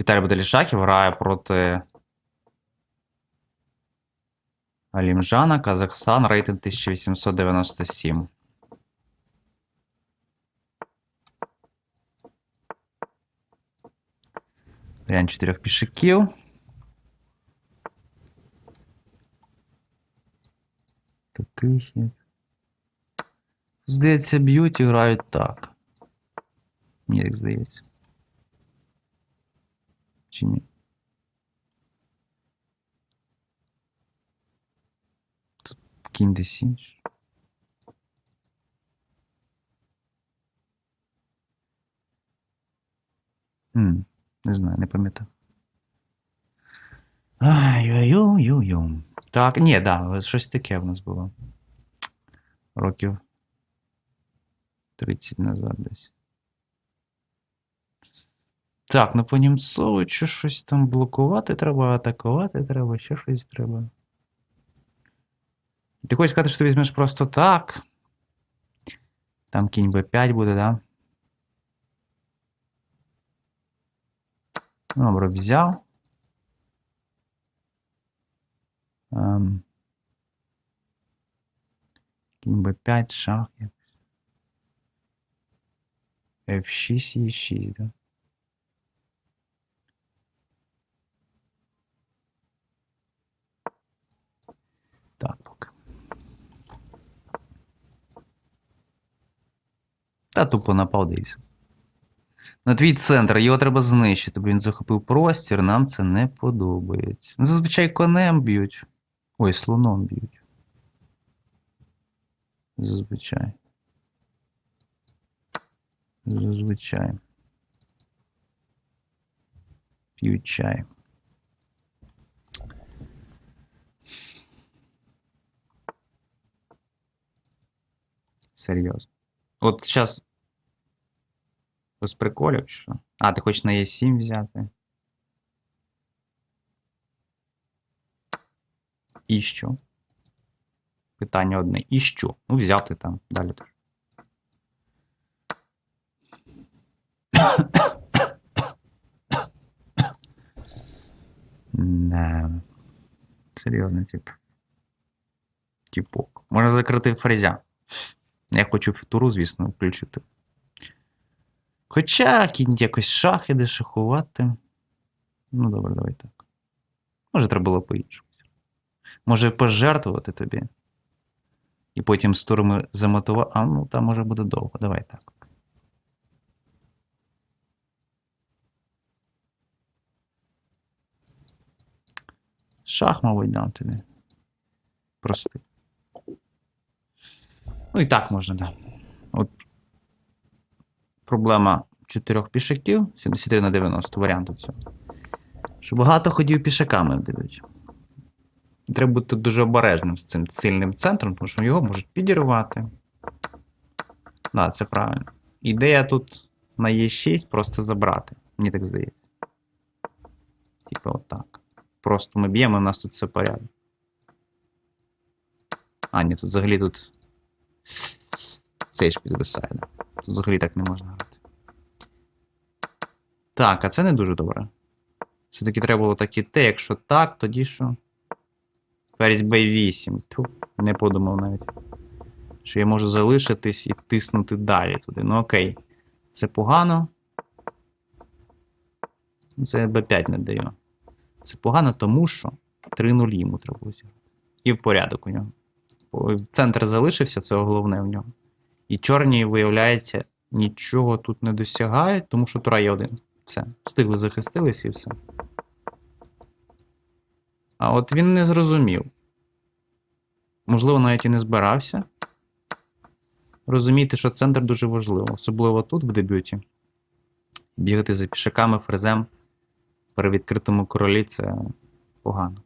Віталій Баделішахів грає проти Алімжана, Казахстан, рейтинг 1897. Варіант чотирьох пішаків. Такий хід. Здається, б'ють і грають так. Мені так здається. Чи ні? Тут кінь десь інший. Не знаю, не пам'ятаю. Ай-ой-ой-ой. Так, ні, да, щось таке в нас було. Років 30 назад десь. Так, ну по Німцовичу щось там блокувати треба, атакувати треба, ще щось треба. Ти хочеш сказати, що ти візьмеш просто так. Там кінь Б5 буде, да? Добре, взяв. Ем. Кінь Б5, шах. якось. F6 і 6, да? Та тупо напав дивився. На твій центр, його треба знищити, бо він захопив простір, нам це не подобається. Ну, Зазвичай конем б'ють. Ой, слоном б'ють. Зазвичай. Зазвичай. П'ють чай. Серйозно. От зараз. Без приколів, що? А, ти хочеш на Е7 взяти? І що? Питання одне. І що? Ну, взяв ти там. Далі теж. Не. Серйозний тип. Типок. Можна закрити фрезя. Я хочу в туру, звісно, включити. Хоча кінь якось шах іде шахувати. Ну, добре, давай так. Може, треба було по-іншому. Може, пожертвувати тобі. І потім з турами замотувати. А, ну там може буде довго. Давай так. Шах, мабуть, дам тобі. Простий. Ну і так можна, да. Проблема чотирьох пішаків, 73 на 90 варіантів цього. Що багато ходів пішаками дають. Треба бути дуже обережним з цим сильним центром, тому що його можуть підірвати. Да, це правильно. Ідея тут на Е6 просто забрати. Мені так здається. Типа отак. Просто ми б'ємо, і в нас тут все порядок. А, ні, тут взагалі тут. Цей ж підвисає. Тут взагалі так не можна грати. Так, а це не дуже добре. Все-таки треба було так іти. Якщо так, тоді що? Ферзь B8. Тьфу, не подумав навіть. Що я можу залишитись і тиснути далі туди. Ну окей. Це погано. Ну, Це B5 не даю. Це погано, тому що 3-0 йому треба взяти. І в порядок у нього. Центр залишився, це головне в нього. І чорні, виявляється, нічого тут не досягають, тому що тура є один. Все. Встигли захистились і все. А от він не зрозумів. Можливо, навіть і не збирався. Розуміти, що центр дуже важливо, особливо тут, в дебюті. Бігати за пішаками, фрезем при відкритому королі це погано.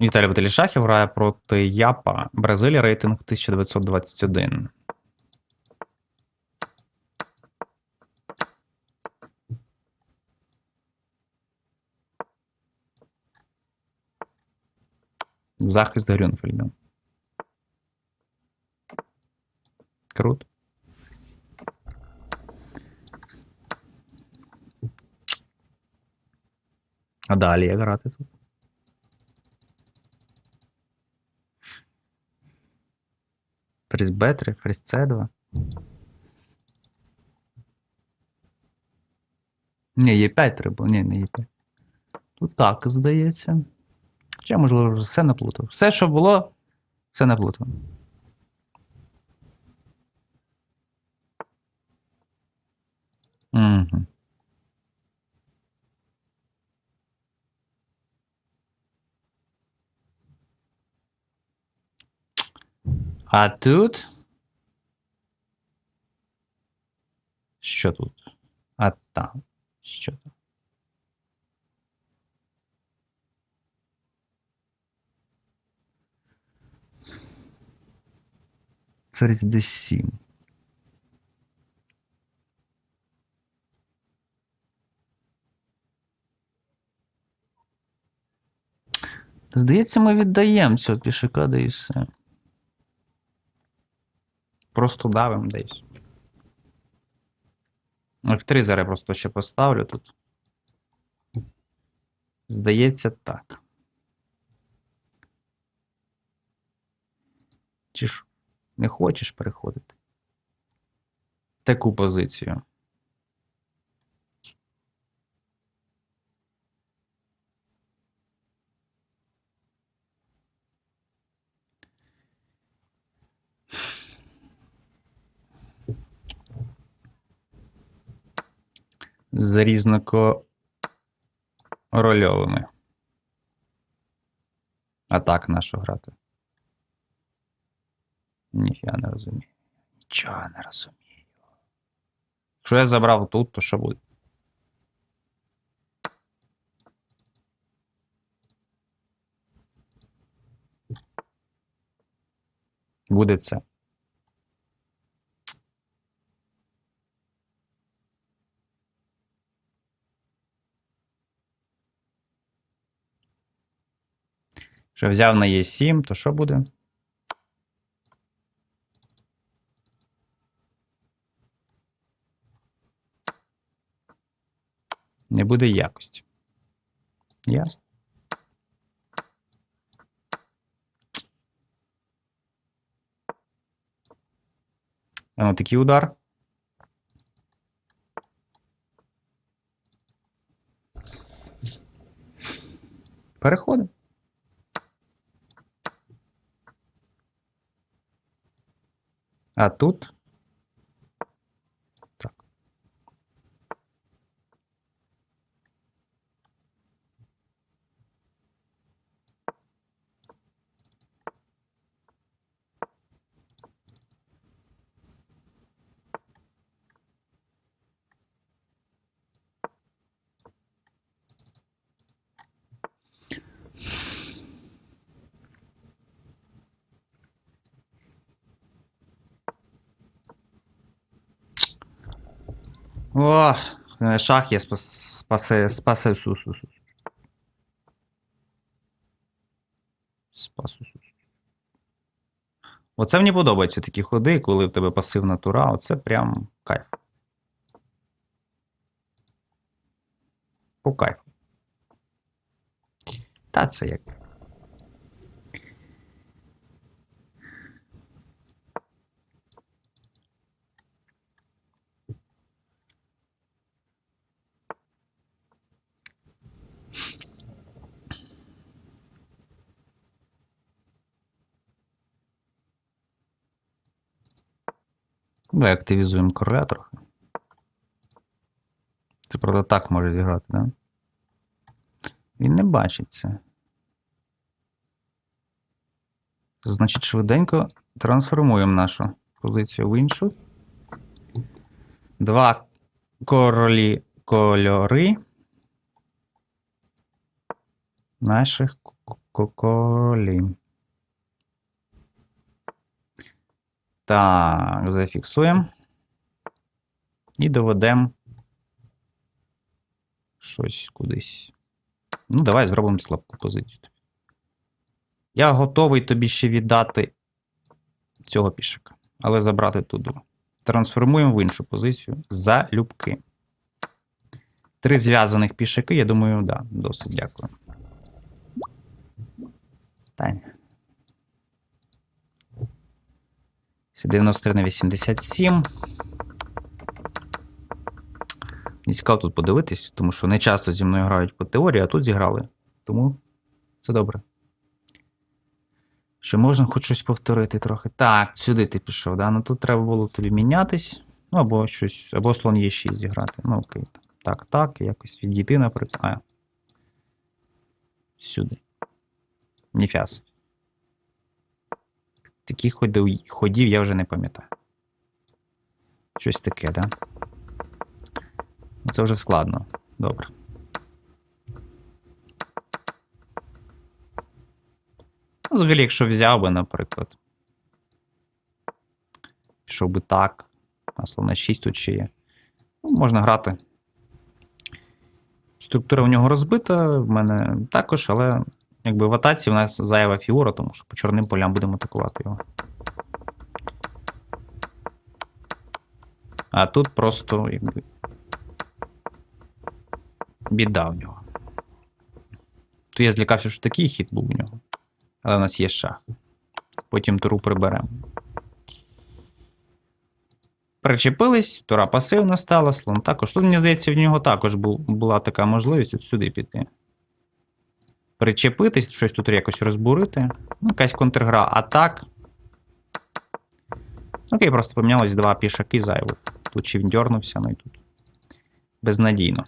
Віталій Баталішахів грає проти Япа. Бразилія рейтинг 1921. Захист Грюнфельда. Крут. А далі я грати тут. Ферзь Б3, ферзь С2. Ні, Е5 треба, ні, не Е5. Тут так, здається. Чи, можливо, все наплутав. Все, що було, все наплутав. Угу. А тут. Що тут? А там. Що там? Ферзь d7. Здається, ми віддаємо цього пішака, да і все. Просто давим десь. F3 зараз просто ще поставлю тут. Здається, так. Чи ж не хочеш переходити? в Таку позицію. Різнокорольовими. А так нащо грати? Ніфіга не розумію. Нічого не розумію. Якщо я забрав тут, то що буде? Буде це. Якщо взяв на Е7, то що буде? Не буде якості. Ясно. А ну такий удар. Переходимо. А тут. Так. О, е, шах є спас, спасе, спасе су, су, су. Спасу су. су. Оце мені подобаються такі ходи, коли в тебе пасивна тура. Оце прям кайф. По кайфу. Та це як. Давай активізуємо короля. Це, правда, так може зіграти, да? Він не бачить це. Значить, швиденько трансформуємо нашу позицію в іншу. Два королі кольори наших королів. Так, зафіксуємо. І доведемо щось кудись. Ну, давай зробимо слабку позицію. Я готовий тобі ще віддати цього пішика, але забрати туди. Трансформуємо в іншу позицію залюбки. Три зв'язаних пішаки, я думаю, да, досить дякую. Тань. 93 на 87. Мені цікаво тут подивитись, тому що не часто зі мною грають по теорії, а тут зіграли. Тому це добре. Що можна хоч щось повторити трохи. Так, сюди ти пішов, да? Ну тут треба було тобі мінятись. Ну, або щось, або слон є 6 зіграти. Ну, окей. Так, так, якось відійти, наприклад. А. Сюди. Ніфіас. Таких ходів, я вже не пам'ятаю. Щось таке, да? Ну, Це вже складно. Добре. Ну, взагалі, якщо взяв би, наприклад. Пішов би так. А слон 6 тут ще є. Ну, можна грати. Структура в нього розбита, в мене також, але якби в атаці в нас зайва фігура, тому що по чорним полям будемо атакувати його. А тут просто якби. Біда в нього. То я злякався, що такий хід був у нього. Але в нас є шах. Потім туру приберемо. Причепились, тура пасивна стала, слон також. Тут, мені здається, в нього також бу- була така можливість от сюди піти. Причепитись, щось тут якось розбурити. Ну, якась контргра. А так. Окей, просто помінялось два пішаки зайвих. Тут чи він дьорнувся, ну і тут. Безнадійно.